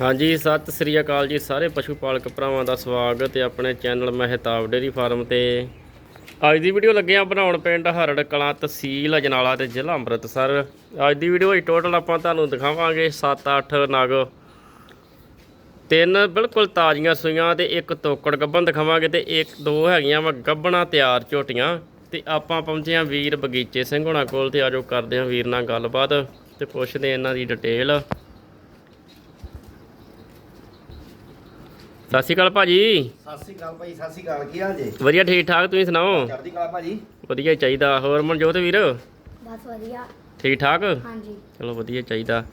ਹਾਂਜੀ, ਸਤਿ ਸ੍ਰੀ ਅਕਾਲ ਜੀ ਸਾਰੇ ਪਸ਼ੂ ਪਾਲਕ ਭਰਾਵਾਂ ਦਾ ਸਵਾਗਤ ਹੈ ਆਪਣੇ ਚੈਨਲ ਮਹਿਤਾਬ ਡੇਰੀ ਫਾਰਮ ਤੇ। ਅੱਜ ਦੀ ਵੀਡੀਓ ਲੱਗੇ ਆ ਬਣਾਉਣ ਪਿੰਡ ਹਰੜ ਕਲਾਂ ਤਹਿਸੀਲ ਅਜਨਾਲਾ ਤੇ ਜ਼ਿਲ੍ਹਾ ਅੰਮ੍ਰਿਤਸਰ। ਅੱਜ ਦੀ ਵੀਡੀਓ ਵਿੱਚ ਟੋਟਲ ਆਪਾਂ ਤੁਹਾਨੂੰ ਦਿਖਾਵਾਂਗੇ 7-8 ਨਗ। ਤਿੰਨ ਬਿਲਕੁਲ ਤਾਜ਼ੀਆਂ ਸੂਈਆਂ ਤੇ ਇੱਕ ਤੋਕੜ ਗੱਬਣ ਦਿਖਾਵਾਂਗੇ ਤੇ ਇੱਕ, ਦੋ ਹੈਗੀਆਂ ਵਾ ਗੱਬਣਾ ਤਿਆਰ ਝੋਟੀਆਂ। ਤੇ ਆਪਾਂ ਪਹੁੰਚੇ ਆ ਵੀਰ ਬਗੀਚੇ ਸਿੰਘ ਹੋਣਾ ਕੋਲ ਤੇ ਆਜੋ ਕਰਦੇ ਆ ਵੀਰ ਨਾਲ ਗੱਲਬਾਤ ਤੇ ਪੁੱਛਦੇ ਇਹਨਾਂ ਦੀ ਡਿਟੇਲ ਸਤਿ ਸ਼੍ਰੀ ਅਕਾਲ ਭਾਜੀ। ਸਤਿ ਸ਼੍ਰੀ ਅਕਾਲ ਭਾਈ ਸਤਿ ਸ਼੍ਰੀ ਅਕਾਲ ਕੀ ਹਾਲ ਜੇ? ਵਧੀਆ ਠੀਕ ਠਾਕ ਤੁਸੀਂ ਸੁਣਾਓ? ਚੜ੍ਹਦੀ ਕਲਾ ਭਾਜੀ? ਵਧੀਆ ਹੀ ਚਾਹੀਦਾ ਹੋਰ ਮਨਜੋਤ ਵੀਰ? ਬਸ ਵਧੀਆ। ਠੀਕ ਠਾਕ? ਹਾਂਜੀ। ਚਲੋ ਵਧੀਆ ਚਾਹੀਦਾ।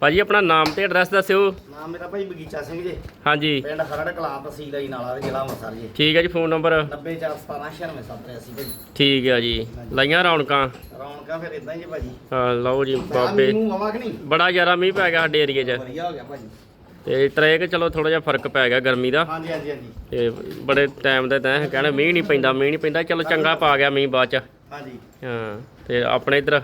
ਭਾਜੀ ਆਪਣਾ ਨਾਮ ਤੇ ਐਡਰੈਸ ਦੱਸਿਓ। ਨਾਮ ਮੇਰਾ ਭਾਈ ਬਗੀਚਾ ਸਿੰਘ ਜੀ। ਹਾਂਜੀ। ਪਿੰਡ ਖਰੜ ਕਲਾਂ ਤਹਿਸੀਲ ਅਜੀ ਨਾਲਾ ਜ਼ਿਲ੍ਹਾ ਅੰਮ੍ਰਿਤਸਰ ਜੀ। ਠੀਕ ਹੈ ਜੀ ਫੋਨ ਨੰਬਰ? 904179687 ਭਾਈ। ਠੀਕ ਹੈ ਜੀ। ਲਾਈਆਂ ਰੌਣਕਾਂ? ਰੌਣਕਾਂ ਫਿਰ ਇਦਾਂ ਹੀ ਜੀ ਭਾਜੀ। ਹਾਂ, ਲਓ ਜੀ ਬਾਬੇ। ਬਾਬੇ ਨੂੰ ਆਵਾ ਕਿ ਨਹੀਂ? ਬੜਾ ਜ਼ਿਆਦਾ ਮੀਂਹ ਪੈ ਗਿਆ ਸਾਡੇ ਏਰੀਏ 'ਚ। ਵਧੀਆ ਹੋ ਗਿਆ ਭਾਜੀ। ਤੇ ਟਰੈਕ ਚਲੋ ਥੋੜਾ ਜਿਹਾ ਫ਼ਰਕ ਪੈ ਗਿਆ ਗਰਮੀ ਦਾ। ਹਾਂਜੀ ਹਾਂਜੀ ਹਾਂਜੀ। ਤੇ ਬੜੇ ਟਾਈਮ ਦੇ ਤਾਂ ਕਹਿੰਦੇ ਮੀਂਹ ਨਹੀਂ ਪੈਂਦਾ ਮੀਂਹ ਨਹੀਂ ਪੈਂਦਾ ਚਲੋ ਚੰਗਾ ਪਾ ਗਿਆ ਮੀਂਹ ਬਾਅਦ 'ਚ। ਹਾਂਜੀ। ਹਾਂ ਤੇ ਆਪਣੇ ਇੱਧਰ?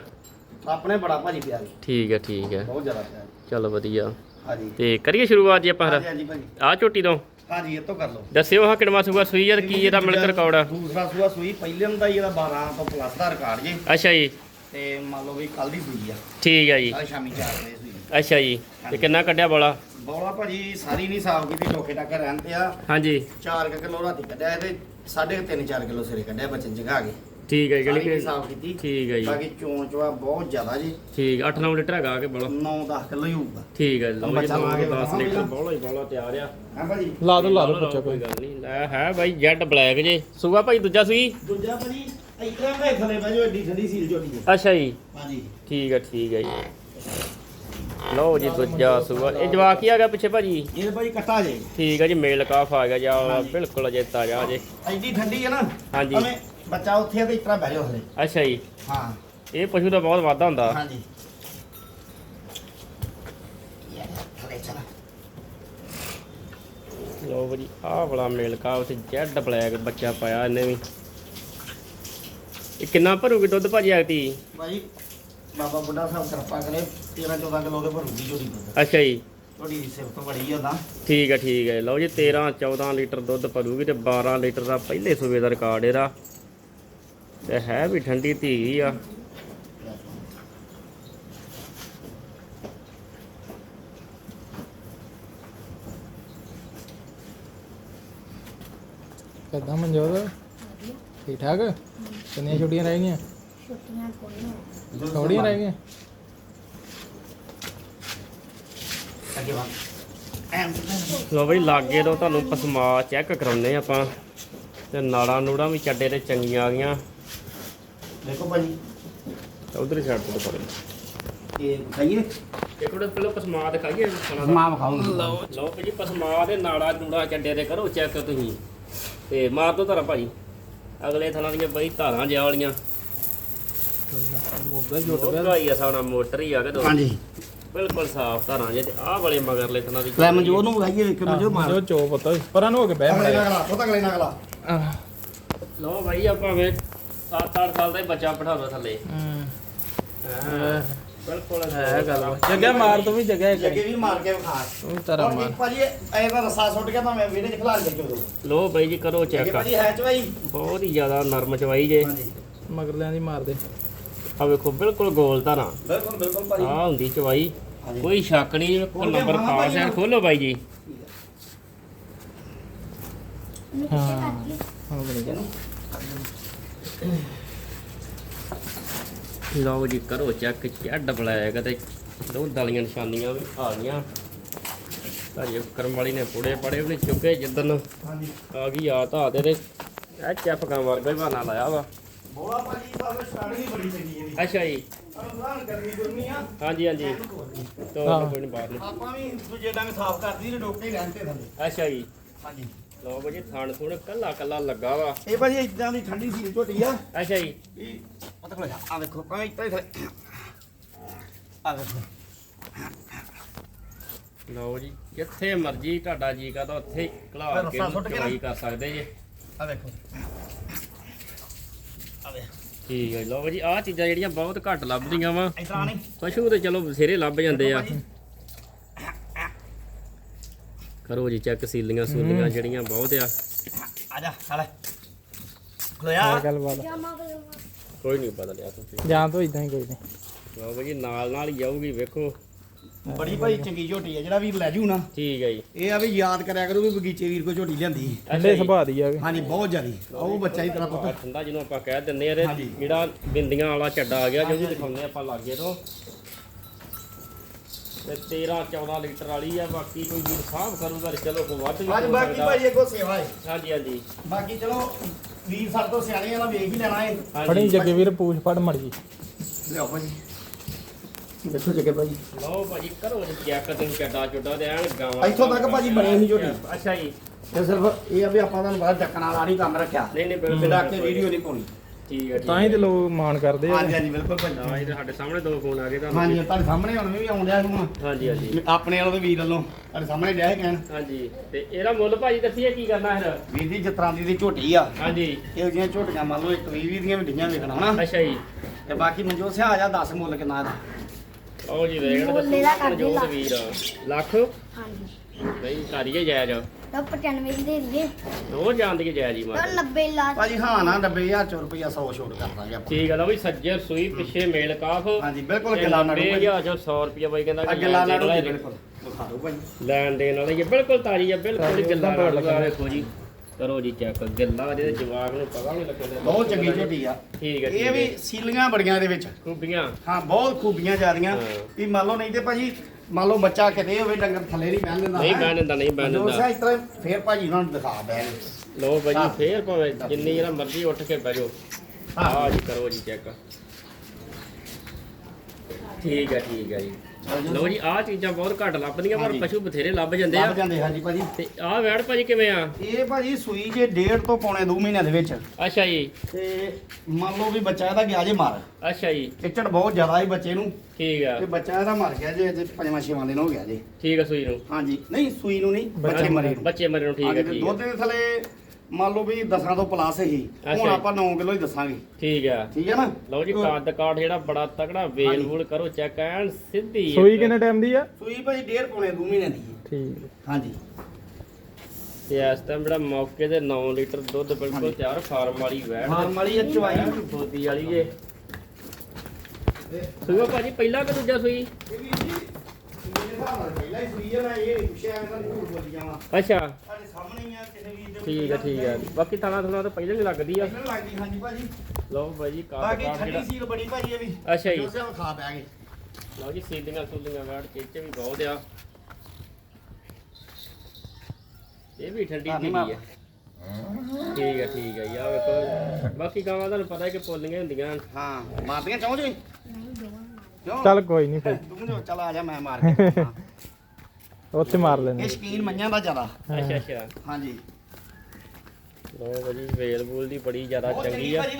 ਆਪਣੇ ਬੜਾ ਭਾਜੀ ਪਿਆਰ। ਜੀ, ਠੀਕ ਹੈ ਠੀਕ ਹੈ। ਬਹੁਤ ਜ਼ਿਆਦਾ ਪਿਆਰ। ਚਲੋ ਵਧੀਆ। ਹਾਂਜੀ। ਤੇ ਕਰੀਏ ਸ਼ੁਰੂਆਤ ਜੀ ਆਪਾਂ ਹਾਂਜੀ ਹਾਂਜੀ ਭਾਜੀ। ਆਹ ਝੋਟੀ ਤੋਂ? ਹਾਂਜੀ ਇਹ ਤੋਂ ਕਰ ਲਓ। ਦੱਸਿਓ ਹਾਂ ਕਿੰਨਵਾ ਸੂਆ ਸੂਈ ਆ ਤੇ ਕੀ ਇਹਦਾ ਮਿਲਕ ਰਿਕਾਰਡ ਆ? ਦੂਸਰਾ ਸੂਆ ਸੂਈ ਪਹਿਲੇ ਹੁੰਦਾ ਜੀ ਇਹਦਾ 12 ਤੋਂ ਪਲੱਸ ਦਾ ਰਿਕਾਰਡ ਜੀ। ਅੱਛਾ ਜੀ। ਤੇ ਮੰਨ ਲਓ ਵੀ ਕੱਲ ਦੀ ਸੂਈ ਆ। ਠੀਕ ਹੈ ਜੀ। ਕੱਲ ਸ਼ਾਮੀ 4 ਵਜੇ ਸੂਈ ਅੱਛਾ ਜੀ। ਤੇ ਕਿੰਨਾ ਕੱਢਿਆ ਬੋਲਾ? ਬੌਲਾ ਭਾਜੀ ਸਾਰੀ ਨਹੀਂ ਸਾਫ਼ ਕੀਤੀ ਟੋਕੇ ਟਾਕੇ ਰਹਿਣ ਤੇ ਆ। ਹਾਂਜੀ। 4 ਕਿਲੋ ਰਾਤੀ ਕੱਢਿਆ ਤੇ 3.5 4 ਕਿਲੋ ਸਿਰੇ ਕੱਢਿਆ ਬੱਚਨ ਜਗਾ ਕੇ। ਠੀਕ ਹੈ ਕਿ ਸਾਫ਼ ਕੀਤੀ। ਠੀਕ ਹੈ ਜੀ। ਬਾਕੀ ਚੋਣ ਚਵਾ ਬਹੁਤ ਜ਼ਿਆਦਾ ਜੀ। ਠੀਕ 8-9 ਲੀਟਰ ਹੈਗਾ ਕਿ ਬੋਲਾ? 9-10 ਕਿਲੋ ਹੀ ਹੋਊਗਾ। ਠੀਕ ਹੈ ਲਓ ਜੀ ਬੱਚਾ ਲਾ ਕੇ 10 ਦਿਖਾਵਾਂਗੇ ਲੀਟਰ। ਨਾ। ਬੋਲਾ ਹੀ ਬੋਲਾ ਤਿਆਰ ਆ। ਹਾਂ ਭਾਜੀ? ਲਾ ਦੋ ਲਾ ਦੋ ਬੱਚਾ ਕੋਈ ਗੱਲ ਨਹੀਂ। ਲੈ ਹੈ ਬਾਈ ਜੈਡ ਬਲੈਕ ਜੇ। ਸੂਆ ਭਾਈ ਦੂਜਾ ਸੂਈ? ਦੂਜਾ ਭਾਜੀ ਇਤਰਾ ਮੈਂ ਥਲੇ ਬੈਜੋ ਏਡੀ ਠੰਡੀ ਸੀਲ ਹੈ ਅੱਛਾ ਜੀ। ਹਾਂਜੀ। ਠੀਕ ਹੈ ਠੀਕ ਹੈ ਜੀ। ਲਓ ਜੀ ਦੂਜਾ ਸੂਆ। ਇਹ ਜਵਾਕ ਹੀ ਆ ਗਿਆ ਪਿੱਛੇ ਭਾਜੀ? ਇਹ ਭਾਜੀ ਕੱਟਾ ਜੇ। ਠੀਕ ਹੈ ਜੀ ਮੇਲ ਕਾਫ ਆ ਗਿਆ ਜਾ। ਬਿਲਕੁਲ ਅਜੇ ਤਾਜ਼ਾ ਜੇ। ਐਡੀ ਠੰਡੀ ਹੈ ਨਾ। ਹਾਂਜੀ। ਭਾਵੇਂ ਬੱਚਾ ਉੱਥੇ ਆ ਤੇ ਇਤਰਾ ਬਹਿ ਜਾਓ ਹਲੇ। ਅੱਛਾ ਜੀ। ਹਾਂ। ਇਹ ਪਸ਼ੂ ਦਾ ਬਹੁਤ ਵਾਧਾ ਹੁੰਦਾ। ਹਾਂਜੀ। ਥਲੇ ਚਲਾ। ਲਓ ਜੀ ਆਹ ਵਾਲਾ ਮੇਲ ਕਾ ਉਥੇ ਜੈਡ ਬਲੈਕ ਬੱਚਾ ਪਾਇਆ ਇਹਨੇ ਵੀ। ਇਹ ਕਿੰਨਾ ਭਰੂਗੀ ਦੁੱਧ ਭਾਜੀ ਆਤੀ ਭਾਜੀ ਬਾਬਾ ਬੁੱਢਾ ਸਾਹਿਬ ਕਿਰਪਾ ਕਰੇ 13-14 ਕਿਲੋ ਦੇ ਭਰੂਗੀ ਜੋੜੀ ਦੁੱਧ ਅੱਛਾ ਜੀ। ਤੁਹਾਡੀ ਸਿਫਤ ਬੜੀ ਹੁੰਦਾ ਠੀਕ ਹੈ ਠੀਕ ਹੈ ਲਓ ਜੀ 13 14 ਲੀਟਰ ਦੁੱਧ ਭਰੂਗੀ ਤੇ 12 ਲੀਟਰ ਦਾ ਪਹਿਲੇ ਸੂਬੇ ਦਾ ਰਿਕਾਰਡ ਇਹਦਾ। ਤੇ ਹੈ ਵੀ ਠੰਡੀ ਧੀ ਆ। ਕਿੱਦਾਂ ਮਨਜੋਤ? ਠੀਕ ਠਾਕ? ਕਿੰਨੀਆਂ ਛੁੱਟੀਆਂ ਰਹਿ ਗਈਆਂ? ਛੁੱਟੀਆਂ ਥੋੜੀਆਂ ਰਹਿ ਗਈਆਂ? ਅੱਗੇ ਵਾ ਐਮ। ਲਓ ਬਈ ਲਾਗੇ ਤੋਂ ਤੁਹਾਨੂੰ ਪਸਮਾ ਚੈੱਕ ਕਰਾਉਨੇ ਆਪਾਂ। ਤੇ ਨਾੜਾਂ ਨੂੜਾਂ ਵੀ ਚੱਡੇ ਤੇ ਚੰਗੀਆਂ ਆ ਗਈਆਂ। ਦੇਖੋ ਭਾਜੀ। ਉਧਰ ਹੀ ਛੱਡ ਦੋ ਥੋੜੇ ਇਹ ਖਾਈਏ ਇੱਕ ਮਿੰਟ ਪਹਿਲਾਂ ਪਸਮਾ ਦਿਖਾਈਏ। ਖਾਣਾ ਦਾ। ਮਾਂ ਖਾਉਂਗਾ ਲਓ ਲਓ ਜੀ ਪਸਮਾ ਦੇ ਨਾੜਾਂ ਨੂੜਾਂ ਚੱਡੇ ਤੇ ਕਰੋ ਚੈੱਕ ਤੁਸੀਂ। ਤੇ ਮਾਰ ਦੋ ਧਾਰਾਂ ਭਾਜੀ। ਅਗਲੇ ਥਾਂ ਦੀਆਂ ਬਈ ਧਾਰਾਂ ਜਿਹਾ ਵਾਲੀਆਂ। ਮੋਗਾ ਜੁੱਟ ਉਹ ਗਿਆ ਭਾਈ ਆ ਸਾਡਾ ਮੋਟਰ ਹੀ ਆ ਕੇ ਦੋ। ਹਾਂਜੀ। ਬਿਲਕੁਲ ਸਾਫ਼ ਧਾਰਾਂ ਜੇ ਤੇ ਆਹ ਵਾਲੇ ਮਗਰਲੇ ਥਾਂ ਦੀ ਲੈ ਨੂੰ ਇੱਕ ਮਾਰ। ਜੋ ਚੋ ਪਤਾ ਪਰਾਂ ਨੂੰ ਹੋ ਕੇ ਬਹਿ ਅਗਲੇ ਮੜਿਆ ਨਗਲਾ ਉਹ ਅਗਲੇ ਨਗਲਾ। ਲਓ ਭਾਈ ਆਪਾਂ ਵੇ 7-8 ਸਾਲ ਦਾ ਹੀ ਬੱਚਾ ਬਿਠਾਉਣਾ ਥੱਲੇ। ਹਾਂ, ਬਿਲਕੁਲ। ਹੈ ਗੱਲ। ਵਾ। ਜੱਗਾ ਮਾਰ ਤੂੰ ਵੀ ਜੱਗਾ ਇੱਕ। ਅੱਗੇ ਵੀ ਮਾਰ ਕੇ ਵਿਖਾ। ਤੂੰ ਤਰਾ ਹੁਣ ਮਾਰ। ਇੱਕ ਭਾਜੀ ਐ ਦਾ ਰਸਾ ਸੁੱਟ ਕੇ ਤਾਂ ਮੈਂ ਵੀਡੀਓ ਚ ਖਿਲਾ ਕੇ ਚੋਦੋ ਲੋ ਬਾਈ ਜੀ ਕਰੋ ਅੱਗੇ ਚੈੱਕ ਭਾਜੀ ਹੈ ਚ ਭਾਈ ਬਹੁਤ ਹੀ ਜ਼ਿਆਦਾ ਨਰਮ ਚਵਾਈ ਜੇ। ਹਾਂਜੀ। ਮਗਰਲਿਆਂ ਦੀ ਮਾਰ ਦੇ। ਆ ਵੇਖੋ ਬਿਲਕੁਲ ਗੋਲ ਧਾਰਾਂ। ਬਿਲਕੁਲ ਬਿਲਕੁਲ ਭਾਜੀ। ਆ ਹੁੰਦੀ ਚਵਾਈ। ਹਾਂਜੀ। ਕੋਈ ਸ਼ੱਕ ਨਹੀਂ ਖੋਲ ਕੇ ਨੰਬਰ ਹੈ ਭਾਈ ਖੋਲੋ ਬਾਈ ਜੀ। ਹਾਂ। ਬਣੀ ਲਓ ਜੀ ਕਰੋ ਚੈੱਕ ਚੱਡ ਬਲੈਕ ਤੇ ਦੋ ਦਲੀਆਂ ਨਿਸ਼ਾਨੀਆਂ ਵੀ ਆ ਗਈਆਂ। ਭਾਜੀ ਕਰਮ ਵਾਲੀ ਨੇ ਪੁੜੇ ਪੜੇ ਉਹਨੇ ਚੁੱਕੇ ਜਿੱਦਨ ਹਾਂਜੀ। ਆ ਗਈ ਆ ਤਾਂ ਤੇ ਇਹ ਚੱਪਕਾਂ ਵਰਗਾ ਹੀ ਬਹਾਨਾ ਲਾਇਆ ਵਾ। ਬੋਲਾ ਭਾਜੀ ਸਾਹਿਬ ਸਟਾਰਟਿੰਗ ਹੀ ਬੜੀ ਚੰਗੀ ਇਹਦੀ। ਅੱਛਾ ਜੀ। ਅਨੁਸਾਰ ਗਰਮੀ ਗੁਰਮੀ ਆ। ਹਾਂਜੀ ਹਾਂਜੀ। ਤੋਂ। ਕੋਈ ਨਹੀਂ ਬਾਹਰ ਨੂੰ। ਆਪਾਂ ਵੀ ਦੂਜੇ ਡੰਗ ਸਾਫ਼ ਕਰਦੀ ਨੇ ਡੋਕੇ ਹੀ ਰਹਿੰਦੇ ਥੱਲੇ। ਅੱਛਾ ਜੀ। ਹਾਂਜੀ। ਲਓ ਬਾਜੀ ਥਾਣ ਥੁਣ ਕੱਲਾ ਕੱਲਾ ਲੱਗਾ ਵਾ। ਇਹ ਭਾਜੀ ਇਦਾਂ ਦੀ ਠੰਡੀ ਸੀ ਝੋਟੀ ਆ। ਅੱਛਾ ਜੀ। ਇਹ ਪਤਾ ਕੋਲ ਆ ਵੇਖੋ ਭਾਵੇਂ ਇੱਥੇ ਥੱਲੇ ਆ ਵੇਖੋ ਲਓ ਜੀ ਜਿੱਥੇ ਮਰਜ਼ੀ ਤੁਹਾਡਾ ਜੀ ਕਾ ਤਾਂ ਉੱਥੇ ਘਲਾ ਕੇ। ਚਵਾਈ ਕਰ ਸਕਦੇ ਜੇ। ਆ ਵੇਖੋ ਆ ਠੀਕ ਹੈ। ਲਓ ਜੀ ਆਹ ਚੀਜ਼ਾਂ ਜਿਹੜੀਆਂ ਬਹੁਤ ਘੱਟ ਲੱਭਦੀਆਂ ਵਾ। ਇਤਰਾ ਨਹੀਂ। ਪਸ਼ੂ ਤੇ ਚਲੋ ਬਥੇਰੇ ਲੱਭ ਜਾਂਦੇ ਆ। ਕਰੋ ਜੀ ਚੈੱਕ ਸੀਲੀਆਂ ਸੂਲੀਆਂ ਜਿਹੜੀਆਂ ਬਹੁਤ ਆ। ਆ ਜਾ ਸਾਲੇ। ਗੱਲ ਬਾਤ। ਕੋਈ ਨਹੀਂ ਪਤਾ ਲਿਆ ਤੁਸੀਂ। ਜਾਂ ਤਾਂ ਇਦਾਂ ਹੀ ਕੋਈ ਨਹੀਂ। ਲਓ ਜੀ ਨਾਲ ਨਾਲ ਹੀ ਜਾਊਗੀ ਵੇਖੋ। ਬੜੀ ਭਾਈ ਚੰਗੀ ਝੋਟੀ ਆ ਜਿਹੜਾ ਵੀਰ ਲੈ ਜੂ ਨਾ। ਠੀਕ ਹੈ ਜੀ। ਇਹ ਆ ਵੀ ਯਾਦ ਕਰਿਆ ਕਰੂ ਵੀ ਬਗੀਚੇ ਵੀਰ ਕੋ ਝੋਟੀ ਲਿਆਂਦੀ ਠੰਡੇ ਸੁਭਾਅ ਦੀ ਆ ਵੀ ਹਾਂਜੀ ਬਹੁਤ ਜ਼ਿਆਦੀ। ਉਹ ਬੱਚਾ ਹੀ ਤੇਰਾ ਪੁੱਤ। ਠੰਡਾ ਜਿਹਨੂੰ ਆਪਾਂ ਕਹਿ ਦਿੰਦੇ ਆ ਇਹਦੇ। ਜਿਹੜਾ ਬਿੰਦੀਆਂ ਵਾਲਾ ਚੱਡਾ ਆ ਗਿਆ ਜੋ ਹਾਂਜੀ, ਵੀ ਦਿਖਾਉਂਦੇ ਆਪਾਂ ਲਾਗੇ ਤੋਂ। ਤੇ 13 14 ਲੀਟਰ ਵਾਲੀ ਆ ਬਾਕੀ ਕੋਈ ਵੀਰ ਸਾਹਬ ਕਰੂਗਾ ਤੇ ਚਲੋ ਕੋਈ ਵੱਧ ਵੀ ਅੱਜ ਬਾਕੀ। ਭਾਈ ਇਹ ਕੋ ਸੇਵਾ ਹੈ ਹਾਂਜੀ ਹਾਂਜੀ। ਬਾਕੀ ਚਲੋ ਵੀਰ ਸਾਡੇ ਤੋਂ ਸਿਆਣੇ ਆ ਨਾ ਵੇਖ ਹੀ ਲੈਣਾ ਹੈ ਫੜੀ ਜੱਗੇ ਵੀਰ ਪੂਛ ਫੜ ਮੜ ਜੀ ਲਿਆਓ ਭਾਜੀ ਦੇਖੋ ਜੱਗੇ ਭਾਜੀ। ਲਓ ਭਾਜੀ ਕਰੋ ਜੀ ਚੈੱਕ ਤੁਸੀਂ ਚੱਡਾ ਚੁੱਡਾ ਤੇ ਐਨ ਗਾਵਾਂ ਇੱਥੋਂ ਤੱਕ ਭਾਜੀ ਬਣੀ ਸੀ ਝੋਟੀ। ਅੱਛਾ ਜੀ। ਤੇ ਸਿਰਫ ਇਹ ਆ ਵੀ ਆਪਾਂ ਤੁਹਾਨੂੰ ਬਾਹਰ ਡੱਕਣ ਵਾਲਾ ਨਹੀਂ ਕੰਮ ਰੱਖਿਆ। ਨਹੀਂ ਨਹੀਂ ਬਿਲਕੁਲ ਡੱਕ ਕੇ ਵੀਡੀਓ ਨਹੀਂ ਪਾਉਣੀ। ਠੀਕ ਹੈ ਤਾਂ ਹੀ ਤੇ ਲੋਕ ਮਾਣ ਕਰਦੇ ਆ। ਹਾਂਜੀ ਹਾਂਜੀ ਬਿਲਕੁਲ ਭਾਜੀ। ਹਾਂ ਇਹ ਤਾਂ ਸਾਡੇ ਸਾਹਮਣੇ ਦੋ ਫੋਨ ਆ ਗਏ ਤੁਹਾਨੂੰ। ਹਾਂਜੀ ਤੁਹਾਡੇ ਸਾਹਮਣੇ ਹੁਣ ਵੀ ਆਉਣ ਡਿਆ ਹੁਣ। ਹਾਂਜੀ ਹਾਂਜੀ। ਆਪਣੇ ਵਾਲੋਂ ਤੇ ਵੀਰ ਵੱਲੋਂ। ਤੁਹਾਡੇ ਸਾਹਮਣੇ ਡਿਆ ਕਹਿਣ। ਹਾਂਜੀ। ਤੇ ਇਹਦਾ ਮੁੱਲ ਭਾਜੀ ਦੱਸੀਏ ਕੀ ਕਰਨਾ ਫਿਰ? ਵੀਰ ਦੀ ਜਿਸ ਤਰ੍ਹਾਂ ਦੀ ਦੀ ਝੋਟੀ ਆ। ਹਾਂਜੀ। ਇਹੋ ਜਿਹੀਆਂ ਝੋਟੀਆਂ ਮੰਨ ਲਓ ਇੱਕ ਵੀਹ ਵੀਹ ਦੀਆਂ ਵੱਡੀਆਂ ਵੇਖਣਾ ਹਨਾ ਅੱਛਾ ਜੀ। ਤੇ ਬਾਕੀ ਮਨਜੋਤ ਸਿਆ ਆ ਜਾ 10 ਮੁੱਲ ਕਿੰਨਾ ਇਹਦਾ। ਉਹ ਜੀ ਵੇਖਣ ਮੁੱਲ ਇਹਦਾ ਕਰ ਦਿਓ ਜੋਤ ਲੱਖ। ਵੀਰ। ਲੱਖ? ਹਾਂਜੀ। ਨਹੀਂ ਕਰੀਏ ਜਾਇਜ਼। ਤਾਂ 95 ਦੀ ਦੇ ਦਈਏ। ਉਹ ਜਾਣਦੀ ਹੈ ਜਾਇਜ਼ ਹੀ ਤਾਂ ਮਾਰ 90 ਲਾ ਭਾਜੀ ਹਾਂ ਨਾ 90000 ਚ ਰੁਪਈਆ 100 ਛੋਟ ਕਰ ਦਾਂਗੇ ਆਪਾਂ। ਠੀਕ ਹੈ ਲਓ ਵੀ ਸੱਜੇ ਸੂਈ ਪਿੱਛੇ ਮੇਲ ਕਾਫ। ਹਾਂਜੀ ਬਿਲਕੁਲ ਗਿਲਾ ਨਾੜੂ ਭਾਜੀ 90000 ਚੋਂ 100 ਰੁਪਿਆ ਬਾਈ ਕਹਿੰਦਾ ਕਿ ਅੱਗੇ ਲਾ ਨਾੜੂ ਲੈਣ ਦੇਣ ਬਿਲਕੁਲ। ਦਿਖਾ ਦਿਓ ਭਾਜੀ। ਲੈਣ ਦੇਣ ਵਾਲੀ ਹੈ ਬਿਲਕੁਲ ਤਾਜੀ ਹੈ ਬਿਲਕੁਲ ਗੱਲਾਂ। ਵੇਖੋ ਜੀ। ਕਰੋ ਜੀ ਚੈੱਕ ਗੱਲਾਂ ਜਿਹਦੇ ਜਵਾਬ ਨੂੰ ਪਤਾ ਨਹੀਂ ਲੱਗਦਾ ਬਹੁਤ ਚੰਗੀ ਝੋਟੀ ਆ। ਠੀਕ ਹੈ ਇਹ ਵੀ ਸੀਲੀਆਂ ਬੜੀਆਂ ਇਹਦੇ ਵਿੱਚ। ਖੂਬੀਆਂ। ਹਾਂ ਬਹੁਤ ਖੂਬੀਆਂ ਜ਼ਿਆਦੀਆਂ। ਵੀ ਮੰਨ ਲਓ ਨਹੀਂ ਤੇ ਭਾਜੀ ਮੰਨ ਲਓ ਬੱਚਾ ਕਿਤੇ ਹੋਵੇ ਡੰਗਰ ਥੱਲੇ ਨਹੀਂ ਬਹਿਣ ਦਿੰਦਾ ਨਹੀਂ। ਬਹਿਣ ਦਿੰਦਾ ਨਹੀਂ ਬਹਿਣ ਦਿੰਦਾ। ਇਸ ਤਰ੍ਹਾਂ ਫੇਰ ਭਾਜੀ ਉਹਨਾਂ ਨੂੰ ਦਿਖਾ ਬਹਿ ਗਏ ਲੋ ਬਾਈ ਹਾਂ। ਫੇਰ ਭਾਵੇਂ ਜਿੰਨੀ ਜਿਹੜਾ ਮਰਜ਼ੀ ਉੱਠ ਕੇ ਬਹਿ ਜਾਓ। ਹਾਂ। ਜੀ ਕਰੋ ਜੀ ਚੈੱਕ ਠੀਕ ਹੈ ਠੀਕ ਹੈ ਜੀ। ਲੋ ਜੀ ਆਹ ਚੀਜ਼ਾਂ ਬਹੁਤ ਘੱਟ ਲੱਭਦੀਆਂ ਪਰ ਹਾਂਜੀ। ਪਸ਼ੂ ਬਥੇਰੇ ਲੱਭ ਜਾਂਦੇ ਲੱਭ ਆ ਜਾਂਦੇ ਹਾਂਜੀ ਭਾਜੀ। ਤੇ ਆਹ ਵੈੜ ਭਾਜੀ ਕਿਵੇਂ ਆ? ਇਹ ਭਾਜੀ ਸੂਈ ਜੇ ਡੇਢ ਤੋਂ ਪੌਣੇ 2 ਮਹੀਨਿਆਂ ਦੇ ਵਿੱਚ। ਅੱਛਾ ਜੀ। ਤੇ ਮੰਨ ਲਓ ਵੀ ਬੱਚਾ ਇਹਦਾ ਗਿਆ ਜੇ ਮਰ। ਅੱਛਾ ਜੀ। ਚਿੱਚੜ ਬਹੁਤ ਜ਼ਿਆਦਾ ਸੀ ਬੱਚੇ ਨੂੰ। ਠੀਕ ਆ। ਤੇ ਬੱਚਾ ਇਹਦਾ ਮਰ ਗਿਆ ਜੇ ਅਜੇ ਪੰਜਵਾਂ ਛੇਵਾਂ ਦਿਨ ਹੋ ਗਿਆ ਜੇ। ਠੀਕ ਆ ਸੂਈ ਨੂੰ। ਹਾਂਜੀ। ਨਹੀਂ ਸੂਈ ਨੂੰ ਨਹੀਂ ਬੱਚੇ ਮਰੇ ਨੂੰ। ਬੱਚੇ ਮਰੇ ਨੂੰ ਠੀਕ ਹਾਂਜੀ, ਹੈ ਤੇ ਠੀਕ ਦੁੱਧ ਹੈ ਦੇ ਥਲੇ ਮੰਨ ਲਓ ਵੀ 10 ਤੋਂ ਪਲੱਸ ਹੀ ਹੁਣ। ਆਪਾਂ 9 ਕਿਲੋ ਹੀ ਦੱਸਾਂਗੇ। ਠੀਕ ਆ। ਠੀਕ ਹੈ ਨਾ? ਲਓ ਜੀ ਕੱਦ ਕਾਠ ਜਿਹੜਾ ਬੜਾ ਤਕੜਾ ਵੇਲ ਵੂਲ ਕਰੋ ਚੈੱਕ ਐਨ ਸਿੱਧੀ ਸੂਈ ਇੱਕ। ਕਿੰਨੇ ਟਾਈਮ ਦੀ ਆ? ਸੂਈ ਭਾਜੀ ਡੇਢ ਪੌਣੇ 2 ਮਹੀਨਿਆਂ ਦੀ ਹੈ। ਠੀਕ। ਹਾਂਜੀ। ਤੇ ਇਸ ਟਾਈਮ ਜਿਹੜਾ ਮੌਕੇ ਤੇ 9 ਲੀਟਰ ਦੁੱਧ ਬਿਲਕੁਲ। ਤਿਆਰ ਫਾਰਮ ਵਾਲੀ ਵੈੜ ਫਾਰਮ ਵਾਲੀ ਇਹ ਚਵਾਈ। ਬੋਦੀ ਵਾਲੀ ਜੇ ਸੂਆ ਭਾਜੀ ਪਹਿਲਾ ਕਿ ਦੂਜਾ ਸੂਈ? ਇਹ ਵੀ ਹਿਸਾਬ ਨਾਲ ਪਹਿਲਾਂ ਹੀ ਸੂਈ ਹੈ ਮੈਂ ਇਹ ਨਹੀਂ ਪੁੱਛਿਆ ਇਹਨਾਂ ਨੂੰ ਝੂਠ ਬੋਲੀਆਂ ਵਾ ਅੱਛਾ। ਸਾਡੇ ਸਾਹਮਣੇ ਹੀ ਆ ਕਿਸੇ ਵੀਰ ਦੇ ਠੀਕ ਆ ਠੀਕ ਆ। ਬਾਕੀ ਥਾਣਾ ਥਾਣਾ ਤਾਂ ਪਹਿਲਾਂ ਹੀ ਲੱਗਦੀ ਆ। ਪਹਿਲਾਂ ਹਾਂਜੀ ਭਾਜੀ ਲਓ ਬਾਕੀ ਸੀਲ ਬੜੀ ਭਾਜੀ ਇਹ ਵੀ। ਅੱਛਾ ਜੀ। ਜੋ ਸਿਆ ਖਾ ਬੈ ਗਏ। ਲਓ ਜੀ ਵੈੜ ਚੇਚੇ ਵੀ ਬਹੁਤ ਆ। ਇਹ ਵੀ ਠੰਡੀ ਮਾਪ। ਆ। ਠੀਕ ਆ ਠੀਕ ਆ ਯਾ ਵੇਖੋ। ਬਾਕੀ ਗਾਵਾਂ ਤੁਹਾਨੂੰ ਪਤਾ ਹੈ ਕਿ ਪੋਲੀਆਂ ਹੁੰਦੀਆਂ। ਹਾਂ ਮਾਰਦੀਆਂ ਚਾਹੋ ਜੀ? ਨਹੀਂ ਦੋਵਾਂ ਕਿਉਂ ਚੱਲ ਕੋਈ ਨਹੀਂ ਫਿਰ ਤੂੰ ਜੋ ਚੱਲ ਆ ਜਾ ਮੈਂ ਮਾਰ ਕੇ ਹਾਂ। ਉੱਥੇ ਮਾਰ ਲੈਣੇ ਇਹ ਸ਼ਕੀਨ ਮੰਨਿਆਂ ਦਾ ਜ਼ਿਆਦਾ। ਅੱਛਾ ਅੱਛਾ। ਹਾਂਜੀ। ਲਓ ਭਾਜੀ ਵੇਲ ਬੂਲ ਦੀ ਬੜੀ ਜ਼ਿਆਦਾ ਚੰਗੀ ਚੰਗੀ ਆ। ਭਾਜੀ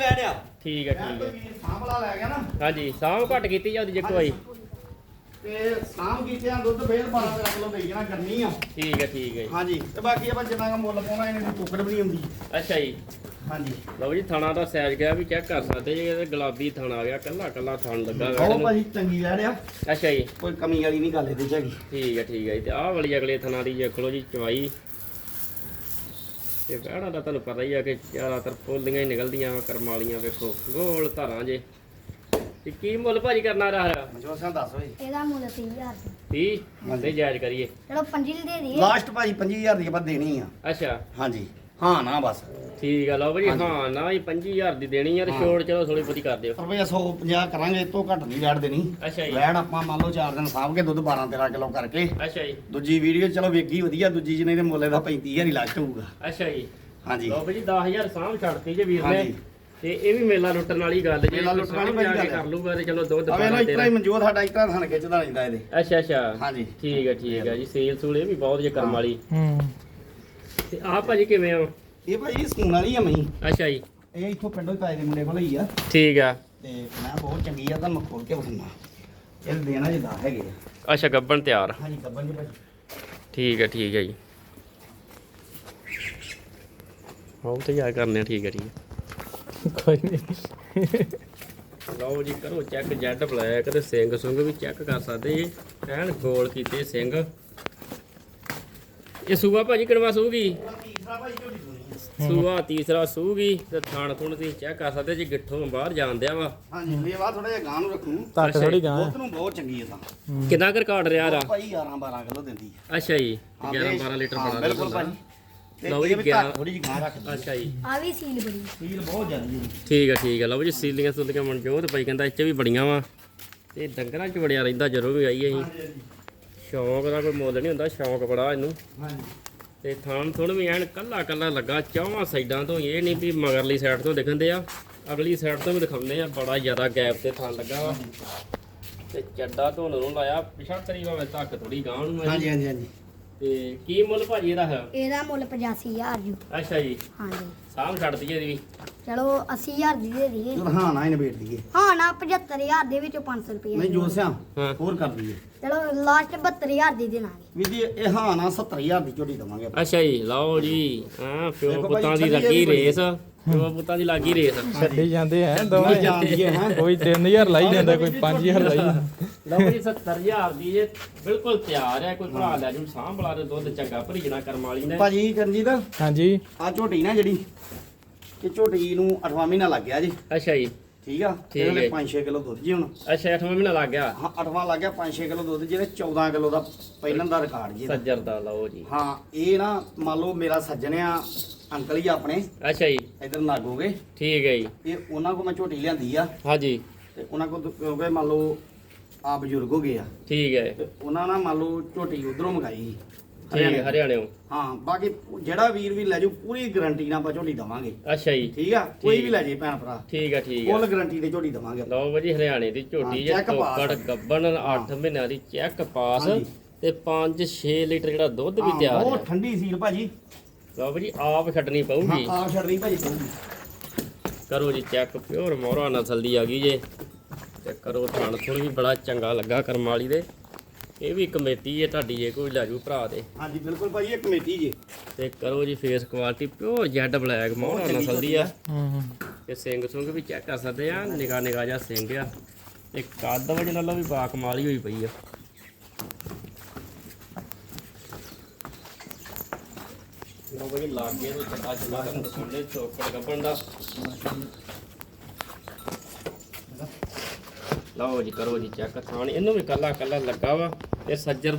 ਠੀਕ ਆ ਠੀਕ ਆ। ਸਾਂਭਲਾ ਲੈ ਗਿਆ ਨਾ। ਹਾਂਜੀ ਸਾਂਭ ਘੱਟ ਕੀਤੀ ਜਾਂਦੀ ਜੇ ਕੋਈ ਤੇ ਸਾਂਭ ਕੀਤਿਆਂ ਦੁੱਧ ਫੇਰ 12 13 ਕਿਲੋ ਦੇਈ ਜਾਣਾ ਗਰਮੀ ਆ। ਠੀਕ ਆ ਠੀਕ ਆ ਜੀ। ਹਾਂਜੀ ਤੇ ਬਾਕੀ ਆਪਾਂ ਜਿੰਨਾ ਦਾ ਮੁੱਲ ਪਾਉਣਾ ਇਹਨੇ ਦੀ ਟੁਕੜ ਵੀ ਨਹੀਂ ਹੁੰਦੀ। ਅੱਛਾ ਜੀ। ਹਾਂਜੀ। ਲਓ ਜੀ ਥਾਣਾ ਦਾ ਸਾਈਜ਼ ਗਿਆ ਵੀ ਚੈੱਕ ਕਰ ਸਕਦੇ ਜੀ ਇਹਦੇ ਗੁਲਾਬੀ ਥਾਣਾ ਆ ਗਿਆ ਕੱਲਾ ਕੱਲਾ ਥਣ ਲੱਗਾ ਵੈੜ ਬਹੁਤ ਭਾਜੀ ਚੰਗੀ ਬੈਠਿਆ ਅੱਛਾ ਜੀ। ਕੋਈ ਕਮੀ ਵਾਲੀ ਨਹੀਂ ਗੱਲ ਇਹਦੇ ਚ ਹੈਗੀ। ਠੀਕ ਹੈ ਠੀਕ ਹੈ ਜੀ ਤੇ ਆਹ ਵਾਲੀ ਅਗਲੇ ਥਣਾ ਦੀ ਦੇਖ ਲਓ ਜੀ ਚਵਾਈ। ਤੇ ਵਹਿੜਾਂ ਦਾ ਤੁਹਾਨੂੰ ਪਤਾ ਹੀ ਆ ਕਿ ਜ਼ਿਆਦਾਤਰ ਫੁੱਲੀਆਂ ਹੀ ਨਿਕਲਦੀਆਂ ਵਾ ਕਰਮ ਵਾਲੀਆਂ ਵੇਖੋ ਗੋਲ ਧਾਰਾਂ ਜੇ। ਤੇ ਕੀ ਮੁੱਲ ਭਾਜੀ ਕਰਨਾ ਰਹਾ ਮਜੋ ਸਾਂ ਦੱਸ ਓਏ। ਇਹਦਾ ਮੁੱਲ 30000 30 ਤੇ ਜਾਇਜ਼ ਕਰੀਏ। ਚਲੋ 5 ਦੇ ਦਈਏ। ਲਾਸਟ ਭਾਜੀ 25000 ਦੀ ਆਪਾਂ ਦੇਣੀ ਆ। ਅੱਛਾ। ਹਾਂਜੀ। ਹਾਂ ਨਾ ਬਸ। ਠੀਕ ਆ ਲਓ ਭਾਜੀ ਹਾਂ ਨਾ ਹੀ 25000 ਦੀ ਦੇਣੀ ਆ ਤੇ। ਛੋੜ ਚਲੋ ਥੋੜੀ ਬਹੁਤੀ ਕਰ ਦਿਓ। ਰੁਪਈਆ 150 ਕਰਾਂਗੇ ਇਹ ਤੋਂ ਘੱਟ ਨਹੀਂ ਵੈੜ ਦੇਣੀ। ਅੱਛਾ ਜੀ। ਵੈੜ ਆਪਾਂ ਮੰਨ ਲਓ 4 ਦਿਨ ਸਾਂਭ ਕੇ ਦੁੱਧ 12 13 ਕਿਲੋ ਕਰਕੇ। ਅੱਛਾ ਜੀ। ਦੂਜੀ ਵੀਡੀਓ ਚਲੋ ਵੇਖੀ ਵਧੀਆ ਦੂਜੀ ਜਿਹਨੇ ਦੇ ਮੁੱਲੇ ਦਾ 35000 ਹੀ ਲਾਸਟ ਹੋਊਗਾ ਅੱਛਾ ਜੀ। ਹਾਂਜੀ। ਲਓ ਭਾਜੀ 10000 ਸਾਂਭ ਛੱਡਤੀ ਜੇ ਵੀਰ ਨੇ। ਤੇ ਇਹ ਵੀ ਮੇਲਾ ਲੁੱਟਣ ਵਾਲੀ ਗੱਲ ਜੇ ਮੇਲਾ ਲੁੱਟਣ ਵਾਲੀ ਗੱਲ। ਕਰ ਲੂਗਾ ਤੇ ਚਲੋ ਦੁੱਧ ਅਵੇ ਨਾ ਬਾਰਾਂ ਇਤਰਾ ਹੀ ਤੇਰਾਂ। ਮਨਜੋਤ ਸਾਡਾ ਇਤਰਾ ਥਣ ਖਿੱਚਦਾ ਰਹਿੰਦਾ ਇਹਦੇ। ਅੱਛਾ ਅੱਛਾ। ਹਾਂਜੀ। ਠੀਕ ਹੈ ਠੀਕ ਹੈ ਜੀ। ਸੇਲ ਸੂਲ ਇਹ ਵੀ ਬਹੁਤ ਜੇ ਕਰਮ। ਵਾਲੀ। ਹੂੰ। ਤੇ ਆਹ ਭਾਜੀ ਕਿਵੇਂ ਆ ਇਹ ਭਾਜੀ ਸਕੂਨ ਵਾਲੀ ਆ ਮਈ ਅੱਛਾ ਜੀ। ਇਹ ਇੱਥੋਂ ਪਿੰਡੋਂ ਤਾਏ ਦੇ ਮੁੰਡੇ ਕੋਲ ਹੀ ਆ। ਠੀਕ ਆ। ਤੇ ਮੈਂ ਬਹੁਤ ਚੰਗੀ ਆ ਤੁਹਾਨੂੰ ਖੋਲ ਕੇ ਵਿਖਾਉਣਾ। ਇਹ ਦੇਣਾ ਜਿੱਦਾਂ ਹੈਗੇ ਆ। ਅੱਛਾ ਗੱਬਣ ਤਿਆਰ। ਹਾਂਜੀ ਗੱਬਨ ਜੀ ਭਾਜੀ। ਠੀਕ ਹੈ ਠੀਕ ਹੈ ਜੀ। ਹੋ ਤੇ ਜਾ ਕਰਨੇ ਆ, ਠੀਕ ਹੈ ਠੀਕ ਹੈ ਕੋਈ ਨਹੀਂ। ਲਓ ਜੀ ਕਰੋ ਚੈੱਕ ਜੈਡ ਬਲੈਕ ਤੇ ਸਿੰਘ ਸੁੰਗ ਵੀ ਚੈੱਕ ਕਰ ਸਕਦੇ ਜੀ। ਐਨ ਗੋਲ ਕੀਤੇ ਸਿੰਘ। ਇਹ ਸੂਆ ਭਾਜੀ ਕਿਹੜਾ ਸੂਗੀ? ਸੂਆ ਤੀਸਰਾ ਸੂਗੀ ਤੇ ਥਾਣ ਥੁਣ ਤੁਸੀਂ ਚੈੱਕ ਕਰ ਸਕਦੇ ਜੇ ਗਿੱਠੋਂ ਬਾਹਰ ਜਾਂਦਿਆ ਵਾ। ਹਾਂਜੀ ਇਹ ਵਾ ਥੋੜਾ ਜਿਹਾ ਗਾਂ ਨੂੰ ਰੱਖੂ। ਤੱਕ ਥੋੜੀ ਗਾਂ ਦੁੱਧ ਨੂੰ ਬਹੁਤ ਚੰਗੀ ਹੈ ਤਾਂ। ਕਿੰਨਾ ਕਰ ਕਾਟ ਰਿਹਾ ਰਾ ਭਾਈ 11 12 ਕਿਲੋ ਦਿੰਦੀ ਹੈ ਅੱਛਾ ਜੀ ਹਾਂ, 11 ਇਹ- 12 ਲੀਟਰ ਹਾਂ, ਬਣਾ ਬਿਲਕੁਲ ਭਾਜੀ ਤੇ ਲਓ ਜੀ, ਇਹ ਵੀ ਗਿਆਰਾਂ- ਥੋੜੀ ਜਿਹੀ ਗਾਂ ਰੱਖਦੀ ਅੱਛਾ ਜੀ। ਆ ਵੀ ਸੀਲ ਬੜੀ। ਸੀਲ ਬਹੁਤ ਜ਼ਿਆਦੀ ਹੈ ਠੀਕ ਆ ਠੀਕ ਆ। ਲਓ ਜੀ ਸੀਲੀਆਂ ਸੁਲੀਆਂ ਮਨਜੋਤ ਭਾਈ ਕਹਿੰਦਾ ਇੱਥੇ ਵੀ ਬੜੀਆਂ ਵਾ। ਤੇ ਡੰਗਰਾਂ 'ਚ ਵੜਿਆ ਰਹਿੰਦਾ ਜਦੋਂ ਵੀ ਆਈਏ ਅਸੀਂ ਹਾਂਜੀ। ਸ਼ੌਂਕ ਦਾ ਕੋਈ ਮੁੱਲ ਨਹੀਂ ਹੁੰਦਾ ਸ਼ੌਂਕ ਬੜਾ ਇਹਨੂੰ। ਹਾਂਜੀ। ਤੇ ਥਾਣ ਥੁਣ ਵੀ ਐਨ ਕੱਲਾ ਕੱਲਾ ਲੱਗਾ ਚੌਵਾਂ ਸਾਈਡਾਂ ਤੋਂ ਇਹ ਨਹੀਂ ਵੀ ਮਗਰਲੀ ਸਾਈਡ ਤੋਂ ਦਿਖਣਦੇ ਆ ਅਗਲੀ ਸਾਈਡ ਤੋਂ ਵੀ ਦਿਖਾਉਂਦੇ ਆ ਬੜਾ ਜ਼ਿਆਦਾ ਗੈਪ ਤੇ ਥਾਂ ਲੱਗਾ ਵਾ। ਤੇ ਚੱਡਾ ਧੁਨ ਨੂੰ ਲਾਇਆ ਪਿਛਾ ਕਰੀ ਭਾਵੇਂ ਧੱਕ ਥੋੜੀ ਗਾਂ ਨੂੰ। ਹਾਂਜੀ ਹਾਂਜੀ ਹਾਂਜੀ। ਤੇ ਕੀ ਮੁੱਲ ਭਾਜੀ ਇਹਦਾ ਹੈ? ਇਹਦਾ ਮੁੱਲ 85000 ਜੂ। ਅੱਛਾ ਜੀ। ਹਾਂਜੀ। ਸਾਂਭ ਛੱਡ ਦਈਏ ਇਹਦੀ ਵੀ। ਚਲੋ 80000 ਦੀ ਦੇ ਦਈਏ। ਚਲ ਹਾਂ ਨਾ ਹੀ ਨਿਬੇੜ ਦਈਏ। ਹਾਂ ਨਾ 75000 ਦੇ ਵਿੱਚੋਂ 500 ਰੁਪਏ ਨਹੀਂ ਜੋ ਸਿਆ ਹਾਂ। ਹੋਰ ਕਰ ਦਈਏ। ਚਲੋ ਲਾਸਟ 72000 ਦੀ ਦੇਣਾਗੇ ਵੀ ਜੀ ਇਹ ਹਾਂ ਨਾ 70000 ਦੀ ਝੋਟੀ ਦਵਾਂਗੇ ਆਪਾਂ। ਅੱਛਾ ਜੀ ਲਓ ਜੀ। ਹਾਂ ਪਿਓ ਦੇਖੋ ਭਾਈ, ਪੁੱਤਾਂ ਦੀ ਛੱਡੀ ਲੱਗੀ ਇਹਦੀ। ਰੇਸ। ਪਿਓ ਪੁੱਤਾਂ ਦੀ ਲੱਗੀ ਰੇਸ। ਛੱਡੀ ਜਾਂਦੇ ਨਹੀਂ ਦੋਵੇਂ। ਜਾਂਦੀ ਹੈ ਹੈਂ। ਕੋਈ 3000 ਲਾਈ ਜਾਂਦਾ ਕੋਈ 5000 ਲਾਈ ਜਾਂਦਾ। ਲਓ ਜੀ 70000 ਦੀ ਇਹ ਬਿਲਕੁਲ ਤਿਆਰ ਹੈ ਕੋਈ ਭਰਾ ਲੈ ਜੂ ਸਾਂਭਲਾ ਦੇ ਦੁੱਧ ਚੰਗਾ ਭਰੀਜਣਾ ਕਰਮ ਵਾਲੀ ਨੇ। ਭਾਜੀ ਕਰਨਜੀਤ ਹਾਂਜੀ। ਆ ਝੋਟੀ ਨਾ ਜਿਹੜੀ ਇਹ ਝੋਟੀ ਨੂੰ 8ਵਾਂ ਮਹੀਨਾ ਲੱਗ ਗਿਆ ਜੀ। ਅੱਛਾ ਜੀ। ਠੀਕ ਆ? ਠੀਕ ਇਹਦੇ ਹੈ। 5-6 ਕਿਲੋ ਦੁੱਧ ਜੀ ਹੁਣ। ਅੱਛਾ 8ਵਾਂ ਮਹੀਨਾ ਲੱਗ ਗਿਆ। ਹਾਂ 8ਵਾਂ ਲੱਗ ਗਿਆ 5-6 ਕਿਲੋ ਦੁੱਧ ਜਿਹਦੇ 14 ਕਿਲੋ ਦਾ ਪਹਿਲਾਂ ਦਾ ਰਿਕਾਰਡ ਜੀ ਇਹਦਾ। ਸੱਜਰ ਦਾ ਲਓ ਜੀ। ਹਾਂ ਇਹ ਨਾ ਮੰਨ ਲਓ ਮੇਰਾ ਸੱਜਣ ਆ ਅੰਕਲ ਹੀ ਆਪਣੇ। ਅੱਛਾ ਜੀ। ਇਧਰ ਨਾਗੋਗੇ ਠੀਕ ਹੈ ਜੀ। ਇਹ ਉਹਨਾਂ ਕੋਲ ਮੈਂ ਝੋਟੀ ਲਿਆਂਦੀ ਆ। ਹਾਂਜੀ। ਤੇ ਉਹਨਾਂ ਕੋਲ ਕਿਉਂਕਿ ਮੰਨ ਲਓ ਆ ਬਜ਼ੁਰਗ ਹੋ ਗਏ ਆ। ਠੀਕ ਹੈ। ਤੇ ਉਹਨਾਂ ਨਾਲ ਮੰਨ ਲਓ ਝੋਟੀ ਉਧਰੋਂ ਮੰਗਾਈ ਸੀ ਠੀਕ ਹੈ ਹਰਿਆਣਿਓਂ ਹਾਂ ਬਾਕੀ ਜਿਹੜਾ ਵੀਰ ਵੀ ਲੈ ਜਾਊ ਪੂਰੀ ਗਾਰੰਟੀ ਨਾਲ ਆਪਾਂ ਝੋਟੀ ਦਵਾਂਗੇ। ਅੱਛਾ ਜੀ। ਠੀਕ ਆ? ਕੋਈ। ਵੀ ਲੈ ਜੇ ਭੈਣ ਭਰਾ। ਠੀਕ ਹੈ ਠੀਕ ਹੈ ਫੁੱਲ ਗਾਰੰਟੀ ਤੇ ਝੋਟੀ ਦਵਾਂਗੇ। ਲਓ ਜੀ ਹਰਿਆਣੇ ਦੀ ਝੋਟੀ ਹਾਂ, ਜੇ check pass। ਟੋਕੜ ਗੱਬਣ 8 ਮਹੀਨਿਆਂ ਦੀ ਚੈੱਕ ਪਾਸ ਹਾਂਜੀ। ਤੇ 5-6 ਲੀਟਰ ਜਿਹੜਾ ਦੁੱਧ ਵੀ ਤਿਆਰ ਬਹੁਤ ਹੈ ਠੰਡੀ ਸੀਲ ਭਾਜੀ। ਲਓ ਜੀ ਆਪ ਛੱਡਣੀ ਹਾਂ ਪਊਗੀ ਆਪ ਛੱਡਣੀ ਭਾਜੀ ਪਊਗੀ। ਕਰੋ ਜੀ ਚੈੱਕ ਪਿਓਰ ਮੋਹਰਾ ਨਸਲ ਦੀ ਆ ਗਈ ਜੇ। ਤੇ ਕਰੋ ਥਣ। ਥੁਣ ਵੀ ਬੜਾ ਚੰਗਾ ਲੱਗਾ ਕਰਮ ਵਾਲੀ ਦੇ। ਇਹ ਵੀ ਕਮੇਟੀ ਹੈ ਤੁਹਾਡੀ ਜੇ ਕੋਈ ਲੈ ਜੂ ਭਰਾ ਦੇ ਹਾਂਜੀ ਬਿਲਕੁਲ ਭਾਜੀ ਇਹ ਕਮੇਟੀ ਜੀ। ਤੇ ਕਰੋ ਜੀ face quality pure jet black ਮੋਹਰਾ ਚੰਗੀ ਨਸਲ ਦੀ ਆ। ਹੂੰ ਤੇ ਸਿੰਘ ਸੁੰਗ ਵੀ ਚੈੱਕ ਕਰ ਸਕਦੇ ਆ ਨਿਗਾ ਨਿਗਾ ਜਿਹਾ ਸਿੰਘ ਆ। ਤੇ ਕੱਦ ਵਜਨ ਨਾਲੋਂ ਵੀ ਬਾ ਕਮਾਲ ਹੀ ਹੋਈ ਪਈ ਆ। ਲੋ ਬਈ ਲਾਗੇ ਤੋਂ ਚੱਡਾ ਚੱਲਾ ਤੁਹਾਨੂੰ ਦਿਖਾਉਂਦੇ ਚੋਕੜ ਗੱਪਣ ਦਾ। ਲਓ ਜੀ ਕਰੋ ਜੀ ਚੈੱਕ, ਥਾਣ, ਇਹਨੂੰ ਵੀ ਕੱਲਾ ਕੱਲਾ ਲੱਗਾ ਵਾ ਤੇ ਸੱਜਰ ਦਾ